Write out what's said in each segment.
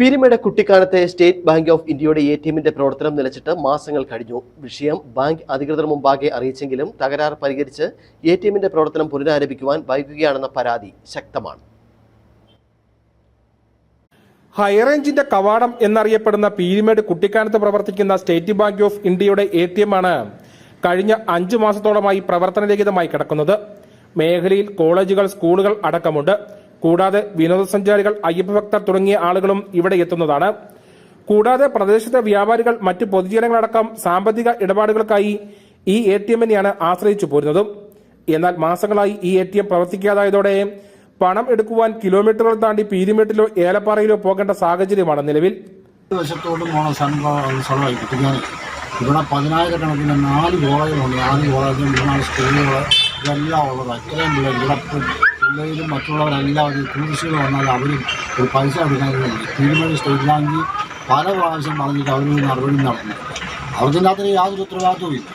പീരിമേട് കുട്ടിക്കാലത്തെ state bank of ഇന്ത്യയുടെ A T എമ്മിന്റെ പ്രവർത്തനം നിലച്ചിട്ട് മാസങ്ങൾ കഴിഞ്ഞു. വിഷയം ബാങ്ക് അധികൃതർ മുമ്പാകെ അറിയിച്ചെങ്കിലും തകരാർ പരിഹരിച്ച് എ ടി എമ്മിന്റെ പ്രവർത്തനം പുനരാരംഭിക്കുവാൻ വൈകുകയാണെന്ന പരാതി ശക്തമാണ്. ഹൈറേഞ്ചിന്റെ കവാടം എന്നറിയപ്പെടുന്ന പീരിമേട് കുട്ടിക്കാനത്ത് പ്രവർത്തിക്കുന്ന സ്റ്റേറ്റ് ബാങ്ക് ഓഫ് ഇന്ത്യയുടെ എ ടി എം ആണ് കഴിഞ്ഞ അഞ്ചു മാസത്തോളമായി പ്രവർത്തനരഹിതമായി കിടക്കുന്നത്. മേഖലയിൽ കോളേജുകൾ സ്കൂളുകൾ അടക്കമുണ്ട്. കൂടാതെ വിനോദസഞ്ചാരികൾ അയ്യപ്പഭക്തർ തുടങ്ങിയ ആളുകളും ഇവിടെ എത്തുന്നതാണ്. കൂടാതെ പ്രദേശത്തെ വ്യാപാരികൾ മറ്റ് പൊതുജനങ്ങളടക്കം സാമ്പത്തിക ഇടപാടുകൾക്കായി ഈ എ ടി എമ്മിനെയാണ് ആശ്രയിച്ചു പോരുന്നതും. എന്നാൽ മാസങ്ങളായി ഈ എ ടി എം പ്രവർത്തിക്കാതായതോടെ പണം എടുക്കുവാൻ കിലോമീറ്ററുകൾ താണ്ടി പീരിമേട്ടിലോ ഏലപ്പാറയിലോ പോകേണ്ട സാഹചര്യമാണ് നിലവിൽ. ഇവിടെ പതിനായിരക്കണക്കിന് നാല് കോളേജുകളുണ്ട്. നാല് കോളേജും സ്കൂളുകൾ ഇതെല്ലാം ഉള്ളതാണ് ഇത്രയും ഇവിടെ പിള്ളേരും മറ്റുള്ളവരെല്ലാവരും ടൂറിസ്റ്റുകൾ വന്നാൽ അവരും ഒരു പൈസ എടുക്കാനില്ല തീരുമാനം സ്റ്റേറ്റ് ബാങ്കിൽ പല പ്രാവശ്യം പറഞ്ഞിട്ട് അവരൊരു നടപടി നടത്തുന്നു അവർക്കിന്റെ അത്ര യാതൊരു ഉത്തരവാദിത്വവും ഇല്ല.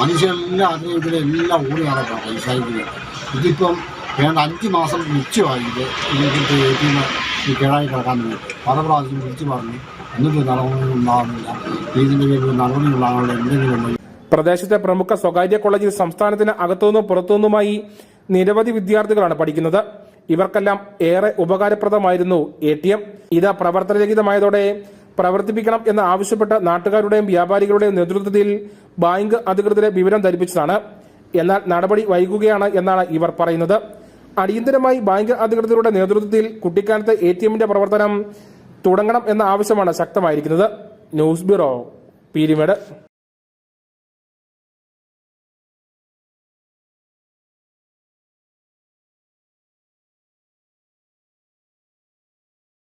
മനുഷ്യരെല്ലാം അതിന് ഇതിലെല്ലാം ഓടി നടക്കണം വേണ്ടി ഇതിപ്പം വേണ്ട അഞ്ച് മാസം നിശ്ചയമായിട്ട് ഇത് എ ടി എം ഈ കേടായി കിടക്കാൻ വേണ്ടി. പല പ്രാവശ്യം വിളിച്ചു പറഞ്ഞു എന്നിട്ട് നടപടി ഉണ്ടാകുന്നില്ല. ഇതിന്റെ പേരിൽ നടപടി ഉണ്ടാകാനുള്ള എന്തെങ്കിലും പ്രദേശത്തെ പ്രമുഖ സ്വകാര്യ കോളേജിൽ സംസ്ഥാനത്തിന് അകത്തുനിന്നും പുറത്തുനിന്നുമായി നിരവധി വിദ്യാർത്ഥികളാണ് പഠിക്കുന്നത്. ഇവർക്കെല്ലാം ഏറെ ഉപകാരപ്രദമായിരുന്നു എ ടി എം. ഇത് പ്രവർത്തനരഹിതമായതോടെ പ്രവർത്തിപ്പിക്കണം എന്ന് ആവശ്യപ്പെട്ട നാട്ടുകാരുടെയും വ്യാപാരികളുടെയും നേതൃത്വത്തിൽ ബാങ്ക് അധികൃതരെ വിവരം ധരിപ്പിച്ചതാണ്. എന്നാൽ നടപടി വൈകുകയാണ് എന്നാണ് ഇവർ പറയുന്നത്. അടിയന്തരമായി ബാങ്ക് അധികൃതരുടെ നേതൃത്വത്തിൽ കുട്ടിക്കാലത്ത് എ ടി എമ്മിന്റെ പ്രവർത്തനം തുടങ്ങണം എന്ന ആവശ്യമാണ് ശക്തമായിരിക്കുന്നത്. News bureau Peermade.